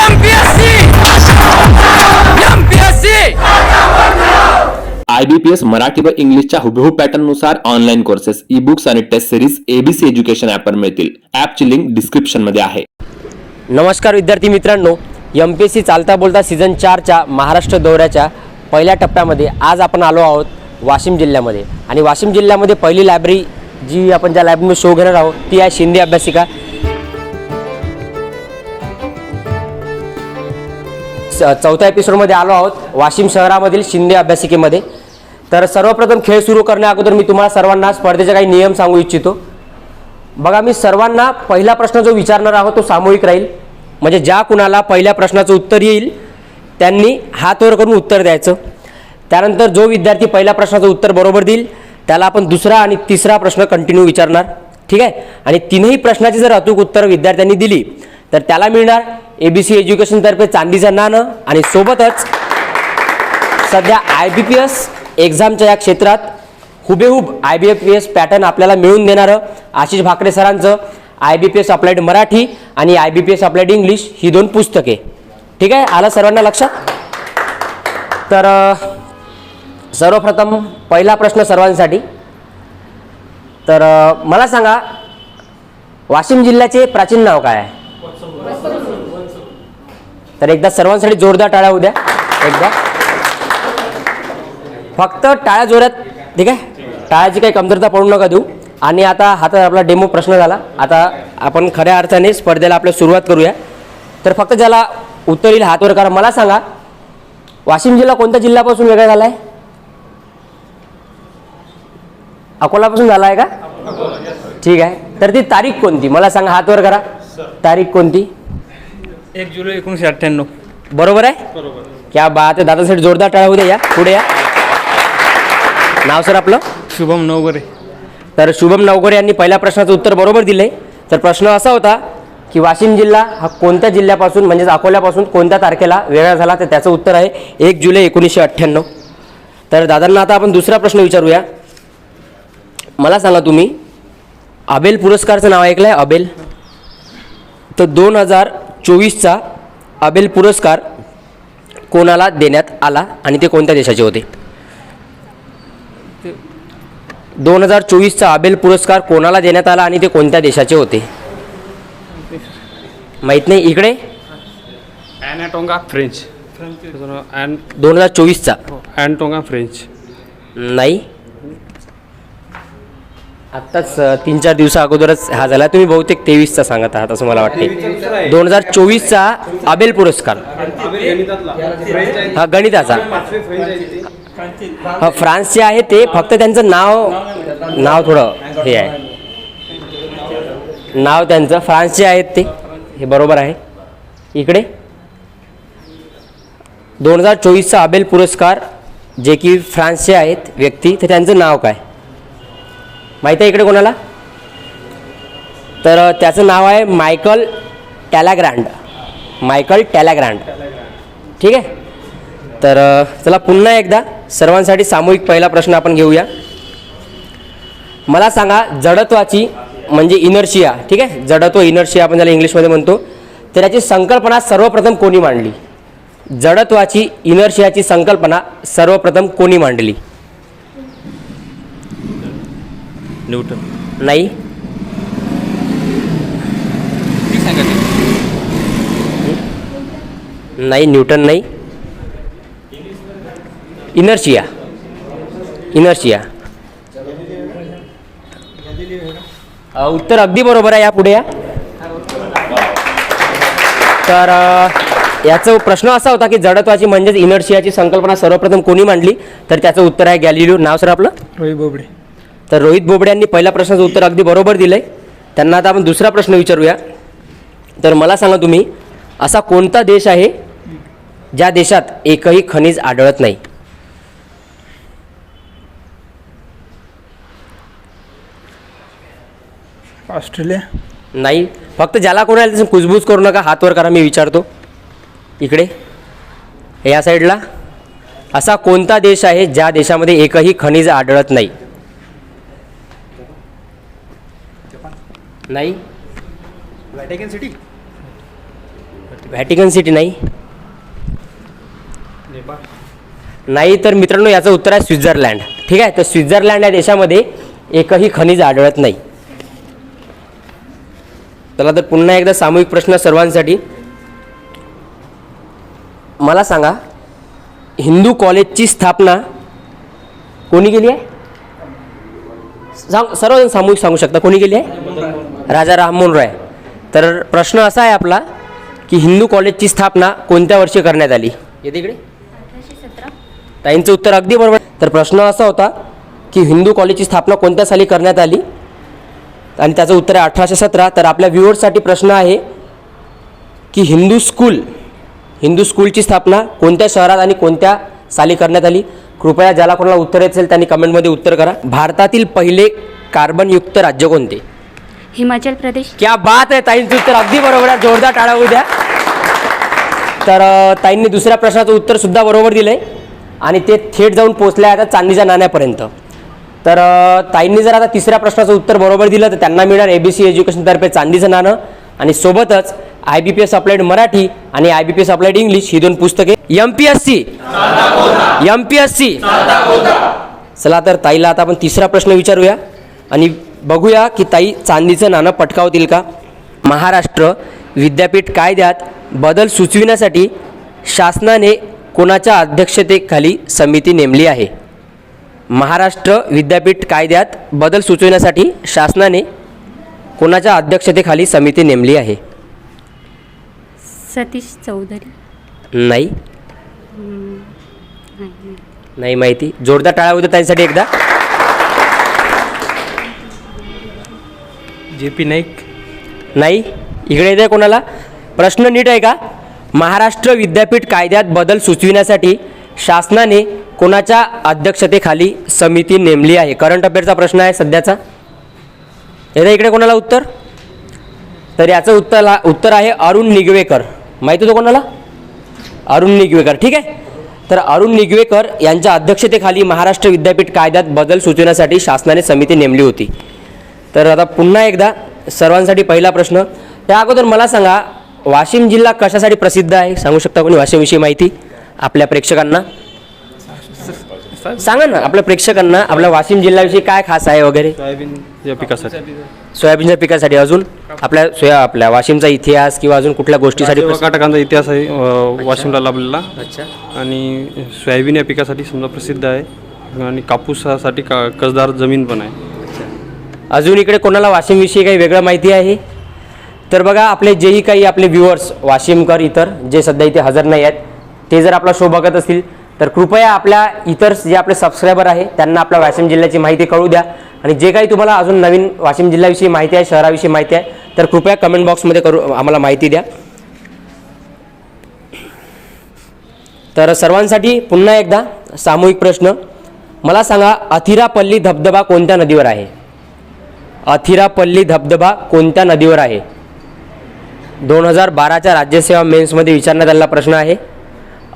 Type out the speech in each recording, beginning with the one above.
MPSC MPSC I B P S Marathi व इंग्लिशच्या हुबेहूब पॅटर्ननुसार ऑनलाईन कोर्सेस ई बुक्स आणि टेस्ट सिरीज एबीसी एज्युकेशन ॲपवर मिळतील. ॲपची लिंक डिस्क्रिप्शनमध्ये आहे. नमस्कार विद्यार्थी मित्रांनो एम पी एस सी चालता बोलता सीझन चारच्या महाराष्ट्र दौऱ्याच्या पहिल्या टप्प्यामध्ये आज आपण आलो आहोत वाशिम जिल्ह्यामध्ये. आणि वाशिम जिल्ह्यामध्ये पहिली लायब्ररी जी आपण ज्या लायब्ररीमध्ये शो घेणार आहोत ती आहे शिंदे अभ्यासिका. चौथ्या एपिसोडमध्ये आलो आहोत. वाशिम शहरामधील शिंदे अभ्यासिकेमध्ये. तर सर्वप्रथम खेळ सुरू करण्या अगोदर मी तुम्हाला सर्वांना स्पर्धेचे काही नियम सांगू इच्छितो. बघा मी सर्वांना पहिला प्रश्न जो विचारणार आहोत तो सामूहिक राहील. म्हणजे ज्या कुणाला पहिल्या प्रश्नाचं उत्तर येईल त्यांनी हात वर करून उत्तर द्यायचं. त्यानंतर जो विद्यार्थी पहिल्या प्रश्नाचं उत्तर बरोबर देईल त्याला आपण दुसरा आणि तिसरा प्रश्न कंटिन्यू विचारणार. ठीक आहे? आणि तीनही प्रश्नाची जर अचूक उत्तर विद्यार्थ्यांनी दिली तर त्याला मिळणार ए बी सी एज्युकेशनतर्फे चांदीचं नाणं आणि सोबतच सध्या आय बी पी एस एक्झामच्या या क्षेत्रात हुबेहूब I B P S pattern आपल्याला मिळून देणारं आशिष भाकरे सरांचं. I B P S applied Marathi आणि I B P S applied English ही दोन पुस्तके. ठीक आहे? आलं सर्वांना लक्षात? तर सर्वप्रथम पहिला प्रश्न सर्वांसाठी. तर मला सांगा वाशिम जिल्ह्याचे प्राचीन नाव काय आहे? तर एकदा सर्वांसाठी जोरदार टाळ्या उद्या एकदा. फक्त टाळ्या जोरात ठीक आहे? टाळ्याची काही कमतरता पडू नका देऊ. आणि आता हा तर आपला डेमो प्रश्न झाला. आता आपण खऱ्या अर्थाने स्पर्धेला आपल्या सुरुवात करूया. तर फक्त ज्याला उत्तर येईल हातवर करा. मला सांगा वाशिम जिल्हा कोणत्या जिल्ह्यापासून वेगळा झाला आहे अकोलापासून झाला आहे का? ठीक आहे. तर ती तारीख कोणती? मला सांगा हातवर करा. तारीख कोणती? एक जुलै एकोणीसशे अठ्ठ्याण्णव. बरोबर आहे? क्या बात आहे. दादासाठी जोरदार टाळ्या उद्या या. पुढे या. नाव सर आपलं? शुभम नवगरे. तर शुभम नवगरे यांनी पहिल्या प्रश्नाचं उत्तर बरोबर दिले तर प्रश्न असा होता की वाशिम जिल्हा हा कोणत्या जिल्ह्यापासून म्हणजेच अकोल्यापासून कोणत्या तारखेला वेगळा झाला तर त्याचं उत्तर आहे एक जुलै एकोणीसशे अठ्ठ्याण्णव. तर दादांना आता आपण दुसरा प्रश्न विचारूया. मला सांगा तुम्ही अबेल पुरस्कारचं नाव ऐकलं आहे अबेल? तर दोन हजार चोवीसचा अबेल पुरस्कार कोणाला देण्यात आला आणि ते कोणत्या देशाचे होते? दोन हजार चोवीसचा अबेल पुरस्कार कोणाला देण्यात आला आणि ते कोणत्या देशाचे होते? माहीत नाही. इकडे? फ्रेंच. दोन हजार चोवीसचा. ॲनटोंगा फ्रेंच. नाही. आत्ताच तीन चार दिवसा अगोदरच हा झाला. तुम्ही बहुतेक तेवीसचा सांगत आहात असं मला वाटते दोन हजार चोवीसचा अबेल पुरस्कार. हा गणिताचा. हा फ्रान्सचे आहे ते फक्त त्यांचं नाव नाव थोडं हे आहे. नाव त्यांचं फ्रान्सचे आहेत ते. हे बरोबर आहे. इकडे. दोन हजार चोवीसचा अबेल पुरस्कार जे की फ्रान्सचे आहेत व्यक्ती तर त्यांचं नाव काय? माहीत आहे इकडे कोणाला? तर त्याचं नाव आहे मायकल टॅलाग्रँड. मायकल टॅलाग्रँड. ठीक आहे? तर चला पुन्हा एकदा सर्वांसाठी सामूहिक पहिला प्रश्न आपण घेऊया. मला सांगा जडत्वाची म्हणजे इनर्शिया. ठीक आहे? जडत्व इनर्शिया आपण ज्याला इंग्लिशमध्ये म्हणतो तर याची संकल्पना सर्वप्रथम कोणी मांडली? जडत्वाची इनर्शियाची संकल्पना सर्वप्रथम कोणी मांडली? न्यूटन नाही. नाही न्यूटन नाही. इनर्शिया. इनर्शिया. अ, उत्तर अगदी बरोबर आहे या पुढे या. तर अ, याचा प्रश्न असा होता की जडत्वाची म्हणजेच इनर्शियाची संकल्पना सर्वप्रथम कोणी मांडली? तर त्याचं उत्तर आहे गॅलिलिओ नाव सर आपलं? रोही बोबडे. तर रोहित बोबडे यांनी पहिल्या प्रश्नाचं उत्तर अगदी बरोबर दिलंय. त्यांना आता आपण दुसरा प्रश्न विचारूया. तर मला सांगा तुम्ही असा कोणता देश आहे ज्या देशात एकही खनिज आढळत नाही? ऑस्ट्रेलिया. नाही. फक्त ज्याला कोणाला त्याचं कुजबूज करू नका हातवर करा मी विचारतो. इकडे. या साईडला. असा कोणता देश आहे ज्या देशामध्ये एकही खनिज आढळत नाही? नाही. व्हॅटिकन सिटी नाही. नाही तर मित्रांनो याचं उत्तर आहे स्वित्झर्लंड. ठीक आहे? तर स्वित्झर्लंड या देशामध्ये एकही खनिज आढळत नाही. चला तर पुन्हा एकदा सामूहिक प्रश्न सर्वांसाठी. मला सांगा हिंदू कॉलेजची स्थापना कोणी केली आहे? सांग सर्वजण सामूहिक सांगू शकता. कोणी केली आहे? राजा राममोहन राय. तर प्रश्न असा आहे आपला की हिंदू कॉलेजची स्थापना कोणत्या वर्षी करण्यात आली? येते इकडे. ताईंचं उत्तर अगदी बरोबर तर प्रश्न असा होता की हिंदू कॉलेजची स्थापना कोणत्या साली करण्यात आली? आणि त्याचं उत्तर आहे अठराशे सतरा. तर आपल्या व्ह्युअर्ससाठी प्रश्न आहे की हिंदू स्कूल हिंदू स्कूलची स्थापना कोणत्या शहरात आणि कोणत्या साली करण्यात आली. कृपया ज्याला कोणाला उत्तर असेल त्यांनी कमेंटमध्ये उत्तर करा. भारतातील पहिले कार्बनयुक्त राज्य कोणते? हिमाचल प्रदेश. क्या बात आहे ताईंचं उत्तर अगदी बरोबर आहे. जोरदार टाळा होऊ द्या. तर ताईंनी दुसऱ्या प्रश्नाचं उत्तर सुद्धा बरोबर दिलंय. आणि ते थेट जाऊन पोचले आता चांदीच्या नाण्यापर्यंत. तर ताईंनी जर आता तिसऱ्या प्रश्नाचं उत्तर बरोबर दिलं तर त्यांना मिळणार एबीसी एज्युकेशनतर्फे चांदीचं नाणं. आणि सोबतच I B P S applied Marathi आणि I B P S applied English ही दोन पुस्तके. M P S C M P S C चला तर ताईला आता आपण तिसरा प्रश्न विचारूया. आणि बघूया की ताई चांदीचं नाणं पटकावतील का? महाराष्ट्र विद्यापीठ कायद्यात बदल सुचविण्यासाठी शासनाने कोणाच्या अध्यक्षतेखाली समिती नेमली आहे? महाराष्ट्र विद्यापीठ कायद्यात बदल सुचविण्यासाठी शासनाने कोणाच्या अध्यक्षतेखाली समिती नेमली आहे? सतीश चौधरी. नाही. नाही माहिती. जोरदार टाळा होत्या त्यांच्यासाठी एकदा. J P Naik. नाही. इकडे येते कोणाला? प्रश्न नीट आहे का? महाराष्ट्र विद्यापीठ कायद्यात बदल सुचविण्यासाठी शासनाने कोणाच्या अध्यक्षतेखाली समिती नेमली आहे? करंट अफेअरचा प्रश्न आहे सध्याचा. येते इकडे कोणाला उत्तर? तर याचं उत्तर उत्तर आहे अरुण निगवेकर. माहिती होतं कोणाला? अरुण निगवेकर. ठीक आहे? तर अरुण निगवेकर यांच्या अध्यक्षतेखाली महाराष्ट्र विद्यापीठ कायद्यात बदल सुचवण्यासाठी शासनाने समिती नेमली होती. तर आता पुन्हा एकदा सर्वांसाठी पहिला प्रश्न. त्या अगोदर मला सांगा वाशिम जिल्हा कशासाठी प्रसिद्ध आहे? सांगू शकता कोणी वाशिमविषयी माहिती? आपल्या प्रेक्षकांना. सांगा ना आपल्या प्रेक्षकांना आपल्या वाशिम जिल्ह्याविषयी काय खास आहे वगैरे? सोयाबीन या पिकासाठी. सोयाबीनच्या पिकासाठी अजून? आपल्या सोया आपल्या वाशिमचा इतिहास किंवा अजून कुठल्या गोष्टीसाठी प्रसिद्ध? कर्नाटकांचा इतिहास आहे अ, वाशिमला लाभलेला. अच्छा. आणि सोयाबीन या पिकासाठी समजा प्रसिद्ध आहे. आणि कापूसासाठी का कसदार जमीन पण आहे. अजून इकडे कोणाला वाशिमविषयी काही वेगळं माहिती आहे? तर बघा आपले जेही काही आपले व्ह्युअर्स वाशिमकर इतर जे सध्या इथे हजर नाही आहेत ते जर आपला शो बघत असतील तर कृपया आपल्या इतर जे आपले सबस्क्रायबर आहे त्यांना आपल्या वाशिम जिल्ह्याची माहिती कळू द्या. आणि जे काही तुम्हाला अजून नवीन वाशिम जिल्ह्याविषयी माहिती आहे शहराविषयी माहिती आहे तर कृपया कमेंट बॉक्समध्ये करू आम्हाला माहिती द्या. तर सर्वांसाठी पुन्हा एकदा सामूहिक प्रश्न. मला सांगा अथिरापल्ली धबधबा कोणत्या नदीवर आहे? अथिरापल्ली धबधबा कोणत्या नदीवर आहे? दोन हजार बाराच्या राज्यसेवा मेन्समध्ये विचारण्यात आलेला प्रश्न आहे.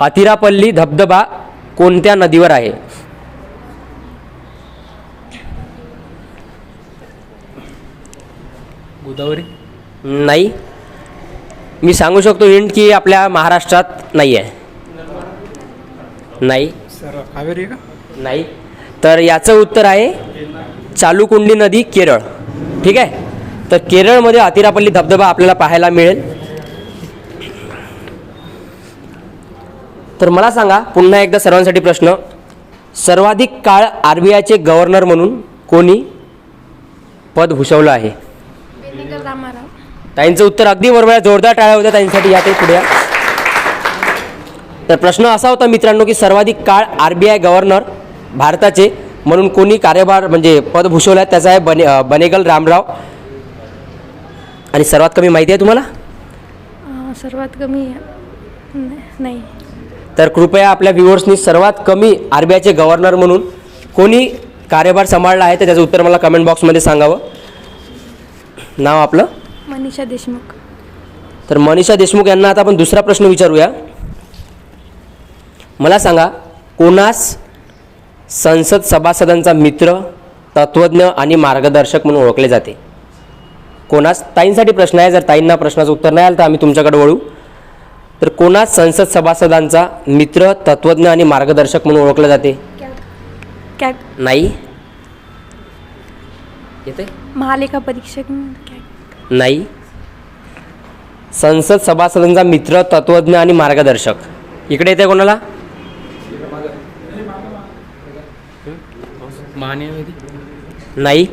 अथिरापल्ली धबधबा कोणत्या नदीवर आहे? गोदावरी? नाही. मी सांगू शकतो हिंट की आपल्या महाराष्ट्रात नाही आहे नाही. सर कावेरी का? नाही. तर याचं उत्तर आहे चालुकुंडी नदी केरळ. ठीक आहे? तर केरळमध्ये अतिरापल्ली धबधबा आपल्याला पाहायला मिळेल. तर मला सांगा पुन्हा एकदा सर्वांसाठी प्रश्न. सर्वाधिक काळ आर बी आयचे गव्हर्नर म्हणून कोणी पद भूषवलं आहे? त्यांचं उत्तर अगदी बरोबर जोरदार टाळ्या होत्या त्यांच्यासाठी या ते पुढे. तर प्रश्न असा होता मित्रांनो की सर्वाधिक काळ आर बी आय गव्हर्नर भारताचे म्हणून कोणी कार्यभार म्हणजे पद भूषवलं आहे? त्याचा आहे बने बनेगल रामराव. आणि सर्वात कमी माहिती आहे तुम्हाला? सर्वात कमी नाही. तर कृपया आपल्या व्ह्युअर्सनी सर्वात कमी आर बी आयचे गव्हर्नर म्हणून कोणी कार्यभार सांभाळला आहे तर त्याचं उत्तर मला कमेंट बॉक्समध्ये सांगावं. नाव आपलं? मनीषा देशमुख. तर मनीषा देशमुख यांना आता आपण दुसरा प्रश्न विचारूया. मला सांगा कोणास संसद सभासदांचा मित्र तत्वज्ञ आणि मार्गदर्शक म्हणून ओळखले जाते? कोणास? ताईंसाठी प्रश्न आहे जर ताईंना प्रश्नाचं उत्तर नाही आलं तर आम्ही तुमच्याकडे वळू. तर कोणा संसद सभासदांचा मित्र तत्वज्ञ आणि मार्गदर्शक म्हणून ओळखलं जाते? कॅग नाही? येते महालेखा परीक्षक नाही? संसद सभासदांचा मित्र तत्वज्ञ आणि मार्गदर्शक. इकडे येते कोणाला? नाही.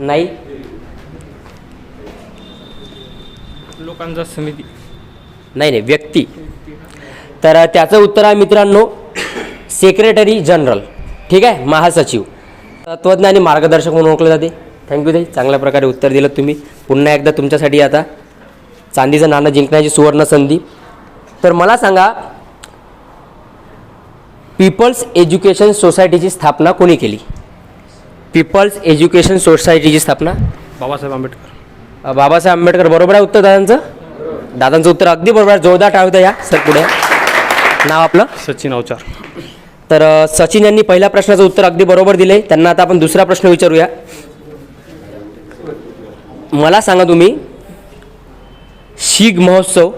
नाही? लोकांचा समिती. नाही नाही व्यक्ती. तर त्याचं उत्तर आहे मित्रांनो सेक्रेटरी जनरल ठीक आहे? महासचिव. तत्वज्ञ आणि मार्गदर्शक म्हणून ओळखले जाते. थँक्यू ताई. चांगल्या प्रकारे उत्तर दिलं तुम्ही. पुन्हा एकदा तुमच्यासाठी आता चांदीचं नाणं जिंकण्याची सुवर्ण संधी. तर मला सांगा पीपल्स एज्युकेशन सोसायटीची स्थापना कोणी केली? पीपल्स एज्युकेशन सोसायटीची स्थापना? बाबासाहेब आंबेडकर. बाबासाहेब आंबेडकर बरोबर आहे उत्तर दादांचं? दादांचं उत्तर अगदी बरोबर आहे. जोरदार टाळू या. सर पुढे. नाव आपलं? सचिन अवचार. तर सचिन यांनी पहिल्या प्रश्नाचं उत्तर अगदी बरोबर दिले त्यांना आता आपण दुसरा प्रश्न विचारूया. मला सांगा तुम्ही शीग महोत्सव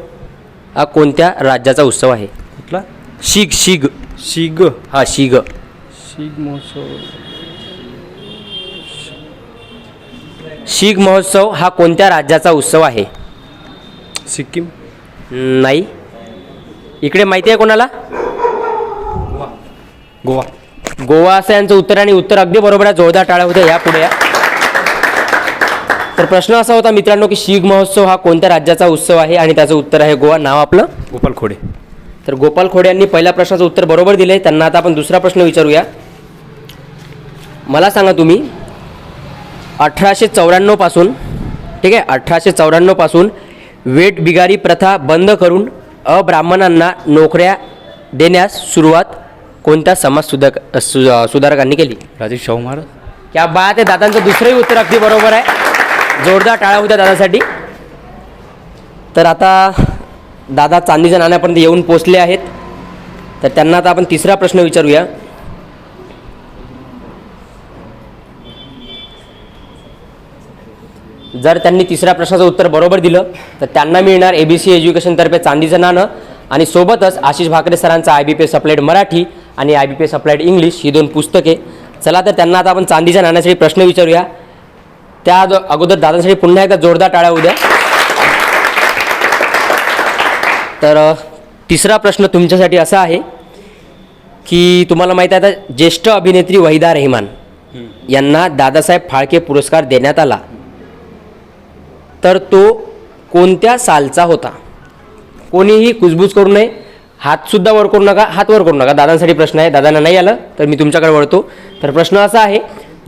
हा कोणत्या राज्याचा उत्सव आहे? कुठला? शीग शीग. शिग. हा शीग. शिग महोत्सव. शीग महोत्सव हा कोणत्या राज्याचा उत्सव आहे? सिक्कीम. नाही. इकडे माहिती आहे कोणाला? गोवा. गोवा. असं यांचं उत्तर आणि उत्तर अगदी बरोबर आहे. जोरदार टाळ्या होत्या या पुढे तर प्रश्न असा होता मित्रांनो की शीग महोत्सव हा कोणत्या राज्याचा उत्सव आहे? आणि त्याचं उत्तर आहे गोवा. नाव आपलं? गोपाल खोडे. तर गोपाल खोडे यांनी पहिल्या प्रश्नाचं उत्तर बरोबर दिले त्यांना आता आपण दुसरा प्रश्न विचारूया. मला सांगा तुम्ही अठराशे चौऱ्याण्णवपासून ठीक आहे अठराशे चौऱ्याण्णवपासून वेट बिगारी प्रथा बंद करून अब्राह्मणांना नोकऱ्या देण्यास सुरुवात कोणत्या समाज सुधारक सु सुधारकांनी केली? राजेश शाहू महाराज. क्या बात आहे दादांचं दुसरंही उत्तर अगदी बरोबर आहे. जोरदार टाळ्या होत्या दादासाठी. तर आता दादा चांदीच्या नाण्यापर्यंत येऊन पोचले आहेत. तर त्यांना आता आपण तिसरा प्रश्न विचारूया. जर त्यांनी तिसऱ्या प्रश्नाचं उत्तर बरोबर दिलं तर त्यांना मिळणार ए बी सी एज्युकेशनतर्फे चांदीचं नाणं. आणि सोबतच आशिष भाकरे सरांचं I B P S applied Marathi आणि I B P S applied English ही दोन पुस्तके. चला तर त्यांना आता आपण चांदीच्या नाण्यासाठी प्रश्न विचारूया. त्या अगो- अगोदर दादासाठी पुन्हा एकदा जोरदार टाळ्या उद्या तर तिसरा प्रश्न तुमच्यासाठी असा आहे की तुम्हाला माहीत आहे आता ज्येष्ठ अभिनेत्री वहिदा रेहमान यांना दादासाहेब फाळके पुरस्कार देण्यात आला. तर तो कोणत्या सालचा होता? कोणीही कुजबूज करू नये. हातसुद्धा वर करू नका हात वर करू नका. दादांसाठी प्रश्न आहे. दादांना नाही आलं तर मी तुमच्याकडे वळतो. तर प्रश्न असा आहे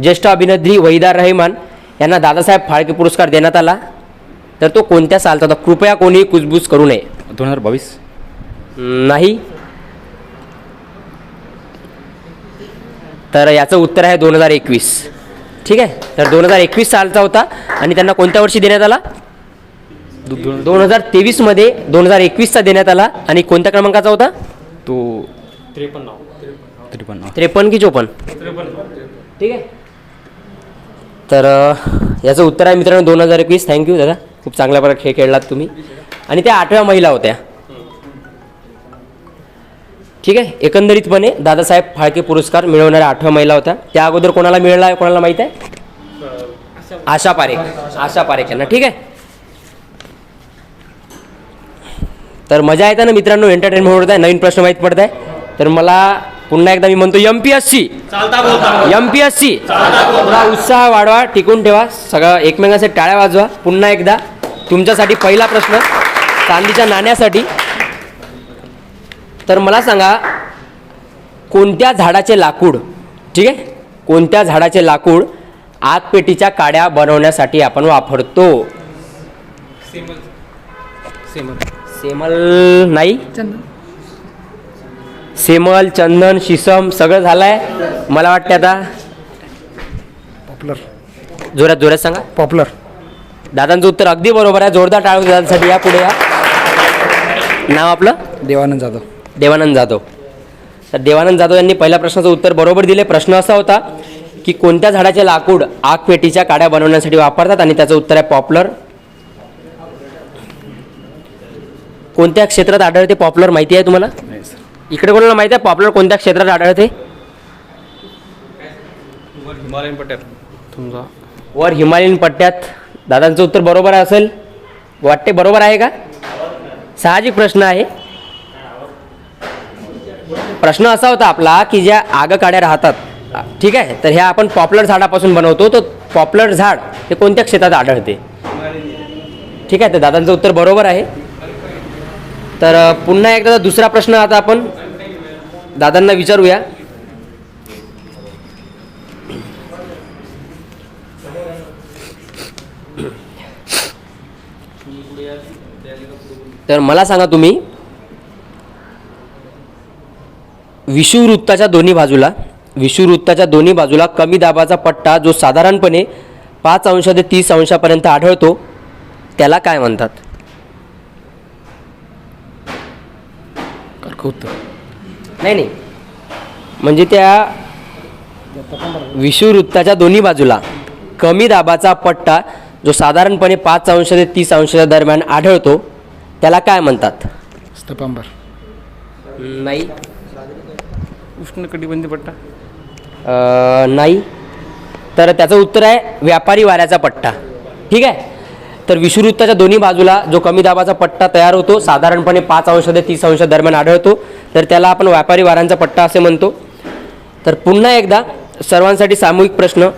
ज्येष्ठ अभिनेत्री वहिदा रहमान यांना दादासाहेब फाळके पुरस्कार देण्यात आला. तर तो कोणत्या सालचा होता? कृपया कोणीही कुजबूज करू नये. दोन हजार बावीस. नाही. तर याचं उत्तर आहे दोन हजार एकवीस. ठीक आहे? तर दोन हजार एकवीस सालचा होता आणि त्यांना कोणत्या वर्षी देण्यात आला? दोन हजार तेवीसमध्ये दोन हजार एकवीसचा देण्यात आला आणि कोणत्या क्रमांकाचा होता? तो त्रेपन्न. त्रेपन्न त्रेपन्न की चोपन्न? ठीक आहे. तर याचं उत्तर आहे मित्रांनो दोन हजार एकवीस. थँक्यू दादा. खूप चांगल्या प्रकारे खेळ खेळलात तुम्ही. आणि त्या आठव्या महिला होत्या. ठीक आहे? एकंदरीतपणे दादासाहेब फाळके पुरस्कार मिळवणाऱ्या आठव्या महिला होत्या. त्या अगोदर कोणाला मिळाला आहे कोणाला माहीत आहे? आशा पारेख. आशा पारेख यांना. ठीक आहे? तर मजा येते ना मित्रांनो एंटरटेनमेंट होत आहे नवीन प्रश्न माहीत पडत आहे. तर मला पुन्हा एकदा मी म्हणतो M P S C M P S C थोडा उत्साह वाढवा टिकून ठेवा. सगळं एकमेकांसाठी टाळ्या वाजवा. पुन्हा एकदा तुमच्यासाठी पहिला प्रश्न चांदीच्या नाण्यासाठी. तर मला सांगा कोणत्या झाडाचे लाकूड ठीक आहे? कोणत्या झाडाचे लाकूड आगपेटीच्या काड्या बनवण्यासाठी आपण वापरतो? सेमल. नाही? सेमल चंदन शिसम सगळं झालंय? मला वाटतं आता. पॉप्युलर. जोरात जोरात सांगा. पॉप्युलर. दादांचं उत्तर अगदी बरोबर आहे. जोरदार टाळू दादांसाठी या पुढे या. नाव आपलं? देवानंद जाधव. देवानंद जाधव. तर देवानंद जाधव यांनी पहिल्या प्रश्नाचं उत्तर बरोबर दिले. प्रश्न असा होता की कोणत्या झाडाचे लाकूड आग पेटीच्या काड्या बनवण्यासाठी वापरतात? आणि त्याचं उत्तर आहे पॉप्युलर. कोणत्या क्षेत्रात आढळते पॉप्युलर? माहिती आहे तुम्हाला? नाही सर. इकडे कोणाला माहिती आहे पॉप्युलर कोणत्या क्षेत्रात आढळते? हिमालयन पट्ट्यात. तुमचा. वर हिमालयन पट्ट्यात. दादांचं उत्तर बरोबर असेल. वाटते बरोबर आहे का? साहजिक प्रश्न आहे. प्रश्न असा होता आपला की ज्या आगकाड्या राहतात ठीक आहे तर ह्या आपण पॉप्युलर झाडापासून बनवतो तर पॉप्युलर झाड हे कोणत्या क्षेत्रात आढळते? ठीक आहे तर दादांचं उत्तर बरोबर आहे. तर पुन्हा एकदा दुसरा प्रश्न आता आपण दादांना विचारूया. तर मला सांगा तुम्ही विषुववृत्ताच्या दोन्ही बाजूला विषुववृत्ताच्या दोन्ही बाजूला कमी दाबाचा पट्टा जो साधारणपणे पाच अंश ते तीस अंशापर्यंत आढळतो त्याला काय म्हणतात? नाही नाही. म्हणजे त्या विषुववृत्ताच्या दोन्ही बाजूला कमी दाबाचा पट्टा जो साधारणपणे पाच अंश ते तीस अंशाच्या दरम्यान आढळतो त्याला काय म्हणतात? नाही. उष्णकटिबंधी पट्टा? अ, नाही. तर त्याचं उत्तर आहे व्यापारी वाऱ्याचा पट्टा. ठीक आहे? तर विषुववृत्ताच्या दोन्ही बाजूला जो कमी दाबाचा पट्टा तयार होतो साधारणपणे पाच अंश ते तीस अंश दरम्यान आढळतो. तर त्याला आपण व्यापारी वाऱ्यांचा पट्टा असे म्हणतो. तर पुन्हा एकदा सर्वांसाठी सामूहिक प्रश्न.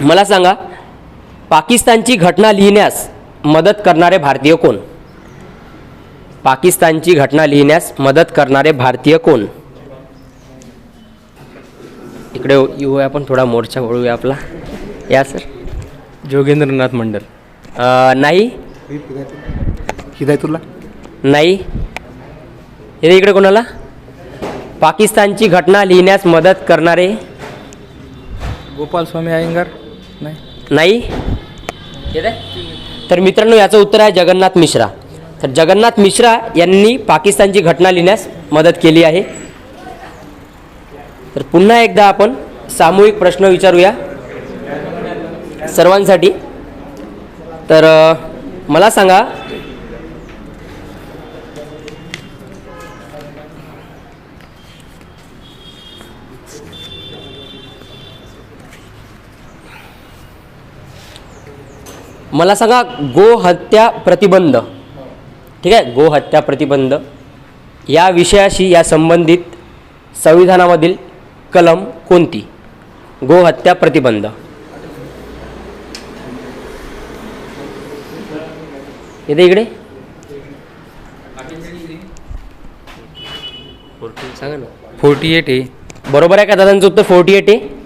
मला सांगा पाकिस्तानची घटना लिहिण्यास मदत करणारे भारतीय कोण? पाकिस्तानची घटना लिहिण्यास मदत करणारे भारतीय कोण? इकडे येऊया आपण थोडा मोर्चा वळूया आपला. या सर. जोगेंद्रनाथ मंडल. नाही. हिदायतुल्ला नाही. हे इकडे कोणाला? पाकिस्तानची घटना लिहिण्यास मदत करणारे. गोपाल स्वामी अयंगार नाही? तर मित्रांनो याचं उत्तर आहे जगन्नाथ मिश्रा. तर जगन्नाथ मिश्रा यांनी पाकिस्तानची घटना लिहिण्यास मदत केली आहे. तर पुन्हा एकदा आपण सामूहिक प्रश्न विचारूया सर्वांसाठी. तर मला सांगा मला सांगा गोहत्या प्रतिबंध. ठीक आहे गोहत्या प्रतिबंध या विषयाशी या संबंधित संविधानामधील कलम कोणती? गोहत्या प्रतिबंध. येते इकडे. सांगा ना. Forty eight A. बरोबर आहे का दादांचं उत्तर? फोर्टी एट आहे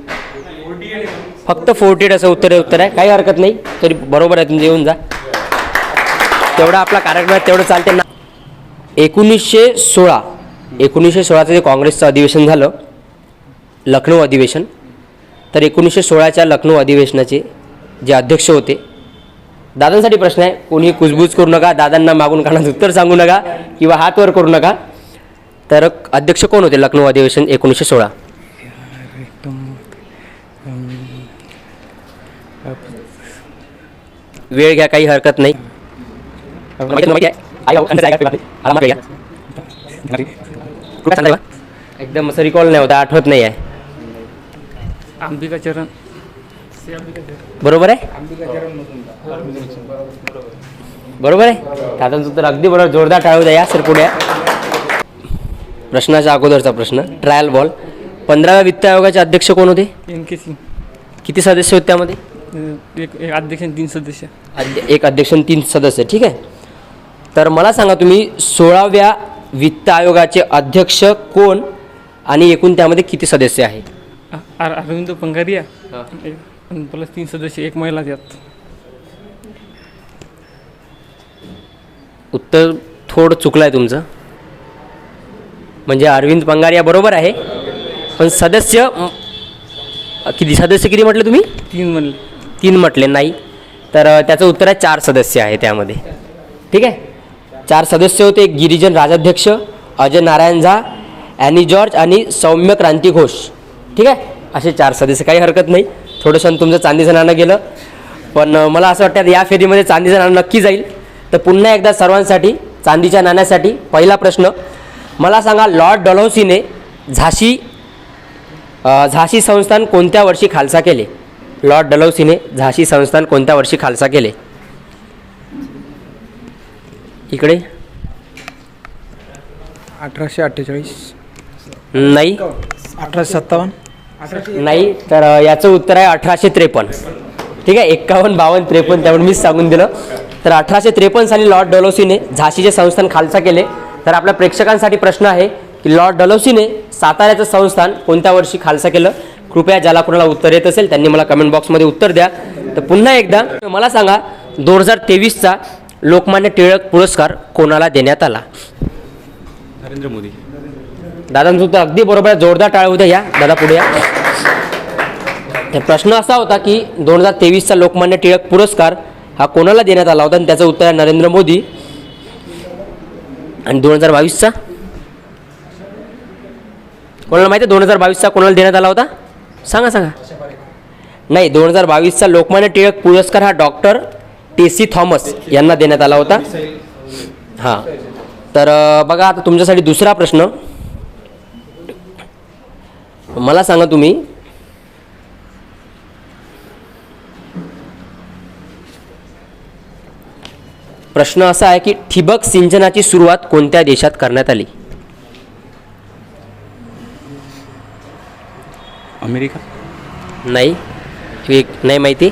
फक्त फोर्टी एट असं उत्तर आहे उत्तर आहे. काही हरकत नाही. तरी बरोबर आहे तुमचं येऊन जा. तेवढा आपला कार्यक्रम आहे तेवढं चालते ना एकोणीसशे सोळा. एकोणीसशे सोळाचं जे काँग्रेसचं अधिवेशन झालं लखनौ अधिवेशन. तर एकोणीसशे सोळाच्या लखनौ अधिवेशनाचे जे अध्यक्ष होते. दादांसाठी प्रश्न आहे कोणी कुजबूज करू नका दादांना मागून कानात उत्तर सांगू नका किंवा हात वर करू नका. तर अध्यक्ष कोण होते लखनौ अधिवेशन एकोणीसशे सोळा? वेळ घ्या काही हरकत नाही. एकदम असं रिकॉल नाही होता आठवत नाही आहे. अंबिका चरण. बरोबर आहे? बरोबर आहे? दादांचं तर अगदी बरोबर जोरदार टाळू द्या या सर पुढे या. प्रश्नाच्या अगोदरचा प्रश्न ट्रायल बॉल पंधराव्या वित्त आयोगाचे अध्यक्ष कोण होते? N K Singh. किती सदस्य होते त्यामध्ये? एक एक अध्यक्ष आणि तीन सदस्य. एक अध्यक्ष आणि तीन सदस्य ठीक आहे? तर मला सांगा तुम्ही सोळाव्या वित्त आयोगाचे अध्यक्ष कोण आणि एकूण त्यामध्ये किती सदस्य आहे आ- अर- अरविंद पंगारिया एक- प्लस तीन सदस्य एक महिला त्यात उत्तर थोडं चुकलं आहे तुमचं. म्हणजे अरविंद पंगारिया बरोबर आहे. पण सदस्य किती सदस्य किती म्हटले तुम्ही? तीन म्हणले. तीन म्हटले नाही. तर अ, त्याचं उत्तर आहे चार सदस्य आहे त्यामध्ये. ठीक आहे? चार सदस्य होते एक गिरिजन राजाध्यक्ष अजय नारायण झा ॲनी जॉर्ज आणि सौम्य क्रांती घोष. ठीक आहे? असे चार सदस्य काही हरकत नाही. थोडंसं तुमचं चांदीचं नाणं गेलं. पण मला असं वाटतं या फेरीमध्ये चांदीचं नाणं नक्की जाईल. तर पुन्हा एकदा सर्वांसाठी चांदीच्या नाण्यासाठी पहिला प्रश्न. मला सांगा लॉर्ड डॉलौसीने झाशी झाशी संस्थान कोणत्या वर्षी खालसा केले? लॉर्ड डलौसीने झाशी संस्थान कोणत्या वर्षी खालसा केले? इकडे. अठराशे अठ्ठेचाळीस. नाही. अठराशे सत्तावन्न. नाही तर याचं उत्तर आहे अठराशे त्रेपन्न. ठीक आहे? एक्कावन्न बावन्न त्रेपन्न त्यामुळे मीच सांगून दिलं. तर अठराशे त्रेपन्न साली लॉर्ड डलोसीने झाशीचे संस्थान खालसा केले. तर आपल्या प्रेक्षकांसाठी प्रश्न आहे की लॉर्ड डलोसीने साताऱ्याचं संस्थान कोणत्या वर्षी खालसा केलं? कृपया ज्याला कोणाला उत्तर येत असेल त्यांनी मला कमेंट बॉक्समध्ये उत्तर द्या. तर पुन्हा एकदा मला सांगा दोन हजार तेवीसचा लोकमान्य टिळक पुरस्कार कोणाला देण्यात आला? नरेंद्र मोदी. दादांसुद्धा अगदी बरोबर आहे. जोरदार टाळ होत्या या. दादा पुढे या. तर प्रश्न असा होता की दोन हजार तेवीसचा लोकमान्य टिळक पुरस्कार हा कोणाला देण्यात आला होता? आणि त्याचं उत्तर आहे नरेंद्र मोदी. आणि दोन हजार बावीसचा? कोणाला माहिती आहे दोन हजार बावीसचा कोणाला देण्यात आला होता? सांगा सांगा. नाही दोन हजार बावीसचा लोकमान्य टिळक पुरस्कार हा डॉक्टर टेसी थॉमस यांना देण्यात आला होता. हां. तर बघा आता तुमच्यासाठी दुसरा प्रश्न. मला सांगा तुम्ही. प्रश्न असा आहे की ठिबक सिंचनाची सुरुवात कोणत्या देशात करण्यात आली? अमेरिका? नाही. एक नाही माहिती.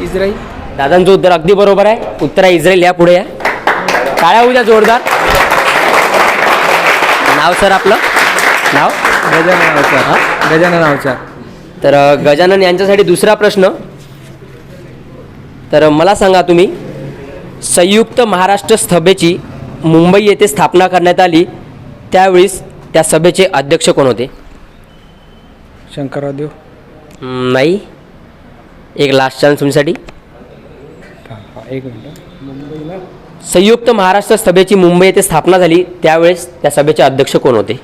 इस्राईल दादांचं उत्तर अगदी बरोबर आहे. उत्तर आहे इस्रायल या पुढे या. टाळ्या उद्या जोरदार. नाव सर आपलं? नाव? गजानन नावचा गजानन नावचा तर गजानन यांच्यासाठी दुसरा प्रश्न. तर मला सांगा तुम्ही संयुक्त महाराष्ट्र सभेची मुंबई येथे स्थापना करण्यात आली त्यावेळेस त्या सभेचे अध्यक्ष कोण होते? शंकरराव देव. नाही. एक लास्ट चान्स तुमच्यासाठी. हा, हा, एक मिनटं. संयुक्त महाराष्ट्र सभेची मुंबई येथे स्थापना झाली त्यावेळेस त्या सभेचे अध्यक्ष कोण होते?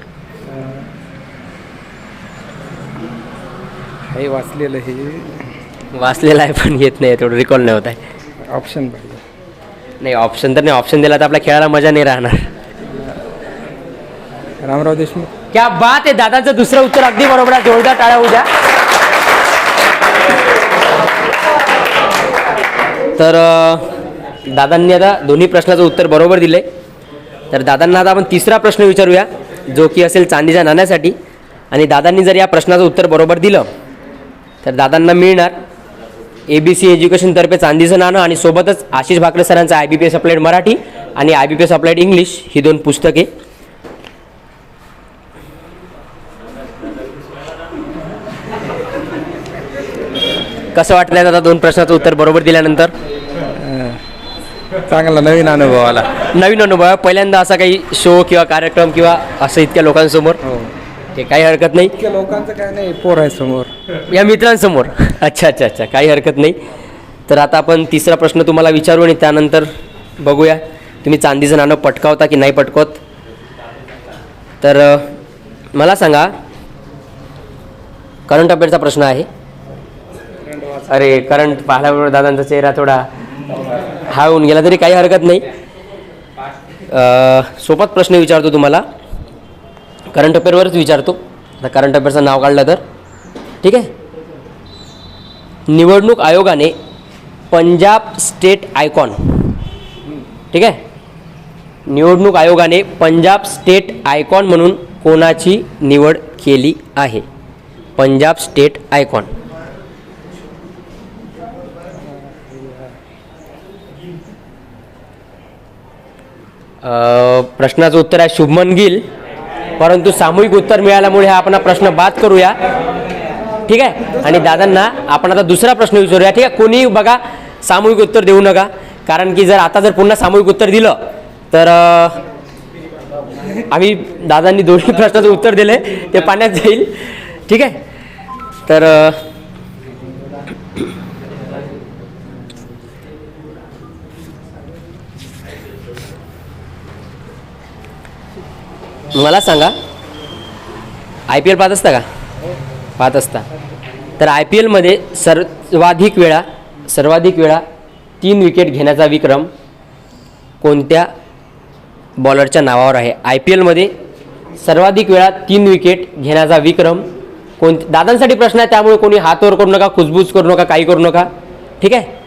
हे वाचलेलं हे. वाचलेलं आहे पण येत नाही तेवढं रिकॉल नाही होत आहे. ऑप्शन पाहिजे. नाही ऑप्शन तर नाही ऑप्शन दिला तर आपल्या खेळाला मजा नाही राहणार. रामराव देशमुख. क्या बात आहे दादाचं दुसरं उत्तर अगदी बरोबर आहे जोरदार टाळ्या उद्या. तर अं, दादांनी आता दोन्ही प्रश्नाचं उत्तर बरोबर दिले तर दादांना आता आपण तिसरा प्रश्न विचारूया जो की असेल चांदीच्या नाण्यासाठी. आणि दादांनी जर या प्रश्नाचं उत्तर बरोबर दिलं तर दादांना मिळणार. ए बी सी एज्युकेशनतर्फे चांदीचं नाणं आणि सोबतच आशिष भाकरे सरांचं I B P S applied Marathi आणि I B P S applied English ही दोन पुस्तके. कसं वाटलं दादा दोन प्रश्नाचं उत्तर बरोबर दिल्यानंतर? चांगला नवीन अनुभव आला. नवीन अनुभव. पहिल्यांदा असा काही शो किंवा कार्यक्रम किंवा असं इतक्या लोकांसमोर? हे काही हरकत नाही. इतक्या लोकांचं काय नाही पोर आहे समोर. या मित्रांसमोर. अच्छा अच्छा अच्छा काही हरकत नाही. तर आता आपण तिसरा प्रश्न तुम्हाला विचारू आणि त्यानंतर बघूया. तुम्ही चांदीचं नाणं पटकावता की नाही पटकवत? तर अ, मला सांगा करंट अफेअरचा प्रश्न आहे. अरे करंट पाहिल्याबरोबर दादांचा चेहरा थोडा हा होऊन गेला तरी काही हरकत नाही. अ, सोपात प्रश्न विचारतो तुम्हाला. करंट अफेअरवरच विचारतो. आता करंट अफेअरचं नाव काढलं तर. ठीक आहे? निवडणूक आयोगाने पंजाब स्टेट आयकॉन ठीक आहे? निवडणूक आयोगाने पंजाब स्टेट आयकॉन म्हणून कोणाची निवड केली आहे? पंजाब स्टेट आयकॉन प्रश्नाचं उत्तर आहे शुभमन गिल. परंतु सामूहिक उत्तर मिळाल्यामुळे हा आपण प्रश्न बाद करूया. ठीक आहे? आणि दादांना आपण आता दुसरा प्रश्न विचारूया. ठीक आहे? कोणीही बघा सामूहिक उत्तर देऊ नका. कारण की जर आता जर पुन्हा सामूहिक उत्तर दिलं तर आम्ही दादांनी दोन्ही प्रश्नाचं उत्तर दिले ते पाण्यात जाईल. ठीक आहे? तर मला सांगा आय पी एल पाहत असता का? पाहत असता. तर आय पी एलमध्ये सर्वाधिक वेळा सर्वाधिक वेळा तीन विकेट घेण्याचा विक्रम कोणत्या बॉलरच्या नावावर आहे? आय पी एलमध्ये सर्वाधिक वेळा तीन विकेट घेण्याचा विक्रम कोण दादांसाठी प्रश्न आहे त्यामुळे कोणी हातवर करू नका कुजबूज करू नका काही करू नका. ठीक आहे?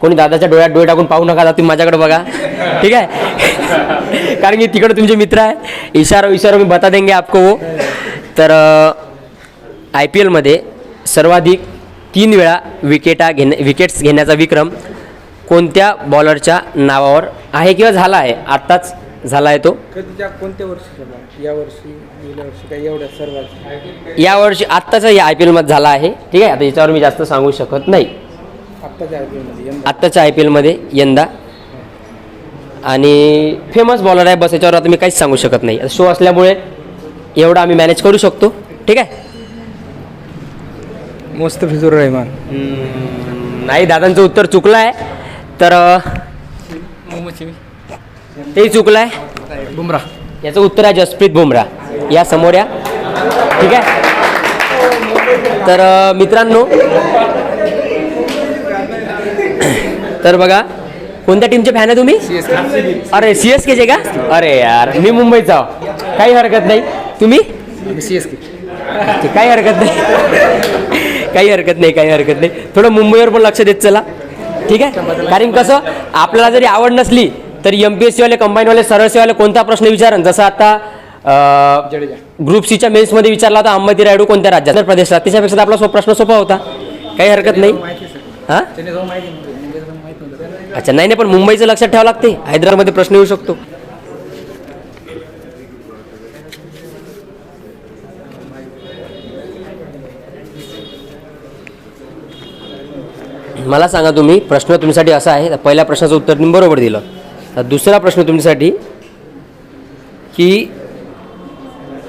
कोणी दादाच्या डोळ्यात डोळे टाकून पाहू नका तुम्ही माझ्याकडे बघा. ठीक आहे? कारण की तिकडे तुमचे मित्र आहे इशारा इशारा मी बता देंगे आपको वो. तर आय पी एलमध्ये सर्वाधिक तीन वेळा विकेटा घेण्या विकेट्स घेण्याचा विक्रम कोणत्या बॉलरच्या नावावर आहे किंवा झाला आहे? आत्ताच झाला आहे तो. कोणत्या वर्षी झाला या वर्षी गेल्या वर्षी काय एवढ्या सर्वात यावर्षी आत्ताचा या आय पी एलमध्ये झाला आहे. ठीक आहे? आता याच्यावर मी जास्त सांगू शकत नाही. आत्ताच्या आय पी एलमध्ये यंदा. आत्ताच्या आय पी एलमध्ये यंदा. आणि फेमस बॉलर आहे बस याच्यावर आता मी काहीच सांगू शकत नाही. शो असल्यामुळे एवढं आम्ही मॅनेज करू शकतो. ठीक आहे? मुस्तफिजुर रहमान. नाही दादांचं उत्तर चुकलं आहे. तर तेही चुकलं आहे. बुमरा याचं उत्तर आहे जसप्रीत बुमराह. या समोर या. ठीक आहे? तर मित्रांनो तर बघा कोणत्या टीमचे फॅन आहे तुम्ही? अरे सी एस केचे का? अरे यार मी मुंबईचा आहो. काही हरकत नाही. तुम्ही? सी एस के काही हरकत नाही. काही हरकत नाही काही हरकत नाही. थोडं मुंबईवर पण लक्ष देत चला. ठीक आहे? कारण कसं आपल्याला जरी आवड नसली तरी एम पी एस सीवाले कंबाईनवाले सरळ कोणता प्रश्न विचारन? जसं आता. ग्रुप सीच्या मेन्समध्ये विचारला होता अंबाती रायडू कोणत्या राज्यात? प्रदेशात. त्याच्यापेक्षा आपला प्रश्न सोपा होता. काही हरकत नाही. हां त्याने जाऊन माहिती नव्हतं मुंबईचं पण माहिती नव्हतं अच्छा नाही नाही पण मुंबईचं लक्षात ठेवावं लागते. हैदराबादमध्ये प्रश्न येऊ शकतो. मला सांगा तुम्ही प्रश्न तुमच्यासाठी असा आहे पहिल्या प्रश्नाचं उत्तर तुम्ही बरोबर दिलं. तर दुसरा प्रश्न तुमच्यासाठी की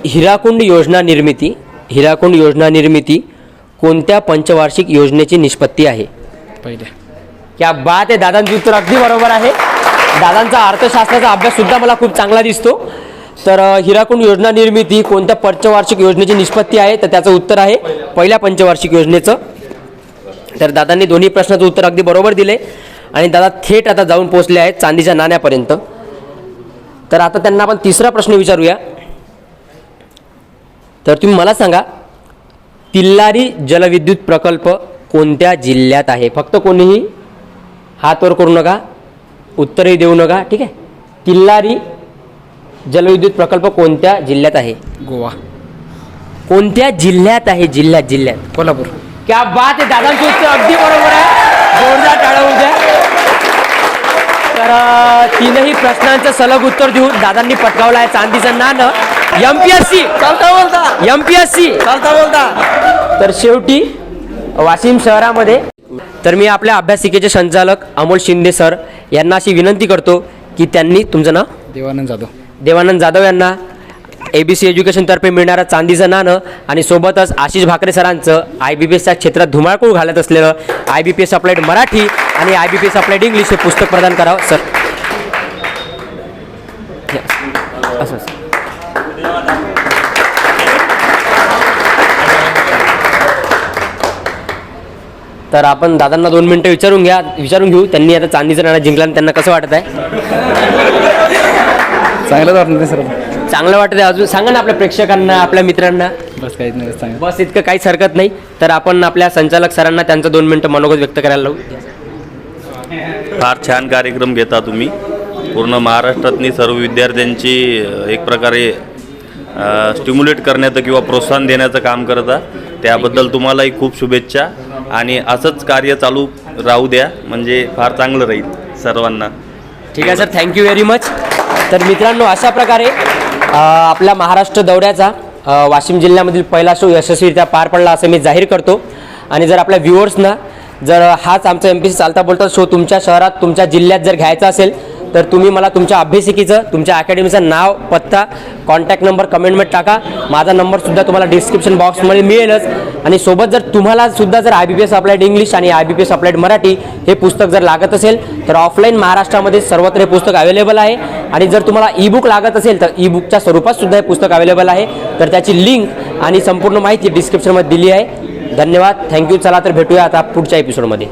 हिराकुंड योजना निर्मिती हिराकुंड योजना निर्मिती कोणत्या पंचवार्षिक योजनेची निष्पत्ती आहे? पहिल्या. क्या बात आहे दादांचं उत्तर अगदी बरोबर आहे. दादांचा अर्थशास्त्राचा अभ्यास सुद्धा मला खूप चांगला दिसतो. तर हिराकुंड योजना निर्मिती कोणत्या पंचवार्षिक योजनेची निष्पत्ती आहे? तर त्याचं उत्तर आहे पहिल्या पंचवार्षिक योजनेचं. तर दादांनी दोन्ही प्रश्नाचं उत्तर अगदी बरोबर दिले. आणि दादा थेट आता जाऊन पोहोचले आहेत चांदीच्या नाण्यापर्यंत. तर आता त्यांना आपण तिसरा प्रश्न विचारूया. तर तुम्ही मला सांगा तिल्लारी जलविद्युत प्रकल्प कोणत्या जिल्ह्यात आहे? फक्त कोणीही? हात वर करू नका उत्तरही देऊ नका ठीक आहे? तिल्लारी जलविद्युत प्रकल्प कोणत्या जिल्ह्यात आहे? गोवा. कोणत्या जिल्ह्यात आहे? जिल्ह्यात जिल्ह्यात. कोल्हापूर. क्या बात आहे दादांचं उत्तर अगदी बरोबर आहे. जोरदार टाळा उद्या. तर तीनही प्रश्नांचं सलग उत्तर देऊन दादांनी पटकावलं आहे चांदीचं नाणं. एम पी एस सी चालता बोलता. एम पी एस सी चालता बोलता. तर शेवटी वाशिम शहरामध्ये तर मी आपल्या अभ्यासिकेचे संचालक अमोल शिंदे सर यांना अशी विनंती करतो की त्यांनी तुमचं नाव? देवानंद जाधव. देवानंद जाधव यांना ए बी सी एज्युकेशनतर्फे मिळणारं चांदीचं नाणं आणि सोबतच आशिष भाकरे सरांचं आय बी पी एसच्या क्षेत्रात धुमाकूळ घालत असलेलं I B P S applied Marathi आणि I B P S applied English हे पुस्तक प्रदान करावं सर. असं. तर आपण दादांना दोन मिनटं विचारून घ्या विचारून घेऊ. त्यांनी आता चांदीचं नाणं जिंकलं आणि त्यांना कसं वाटत आहे चांगलंच वाटलं सर चांगलं वाटत आहे अजून. सांगा ना आपल्या प्रेक्षकांना आपल्या मित्रांना. बस काहीच नाही चांगलं बस इतकं काहीच हरकत नाही. तर आपण आपल्या संचालक सरांना त्यांचं दोन मिनटं मनोगत व्यक्त करायला लावू. फार छान कार्यक्रम घेता तुम्ही. पूर्ण महाराष्ट्रातली सर्व विद्यार्थ्यांची एक प्रकारे स्टिम्युलेट करण्याचं किंवा प्रोत्साहन देण्याचं काम करता. त्याबद्दल तुम्हालाही खूप शुभेच्छा. आणि असंच कार्य चालू राहू द्या म्हणजे फार चांगलं राहील सर्वांना. ठीक आहे सर. थँक्यू व्हेरी मच तर मित्रांनो अशा प्रकारे आपल्या महाराष्ट्र दौऱ्याचा वाशिम जिल्ह्यामधील पहिला शो यशस्वीरित्या पार पडला असं मी जाहीर करतो. आणि जर आपल्या व्ह्युअर्सना जर हाच आमचा एम पी सी चालता बोलता शो तुमच्या शहरात तुमच्या जिल्ह्यात जर घ्यायचा असेल तर तुम्ही मला तुमच्या अभ्यासिकेचं तुमच्या अकॅडमीचं नाव पत्ता कॉन्टॅक्ट नंबर कमेंटमध्ये टाका. माझा नंबरसुद्धा तुम्हाला डिस्क्रिप्शन बॉक्समध्ये मिळेलच. आणि सोबत जर तुम्हाला सुद्धा जर I B P S applied English आणि I B P S applied Marathi हे पुस्तक जर लागत असेल तर ऑफलाईन महाराष्ट्रामध्ये सर्वत्र हे पुस्तक अवेलेबल आहे. आणि जर तुम्हाला ई बुक लागत असेल तर ई बुकच्या स्वरूपात सुद्धा हे पुस्तक अवेलेबल आहे. तर त्याची लिंक आणि संपूर्ण माहिती डिस्क्रिप्शनमध्ये दिली आहे. धन्यवाद. थँक्यू चला तर भेटूया आता पुढच्या एपिसोडमध्ये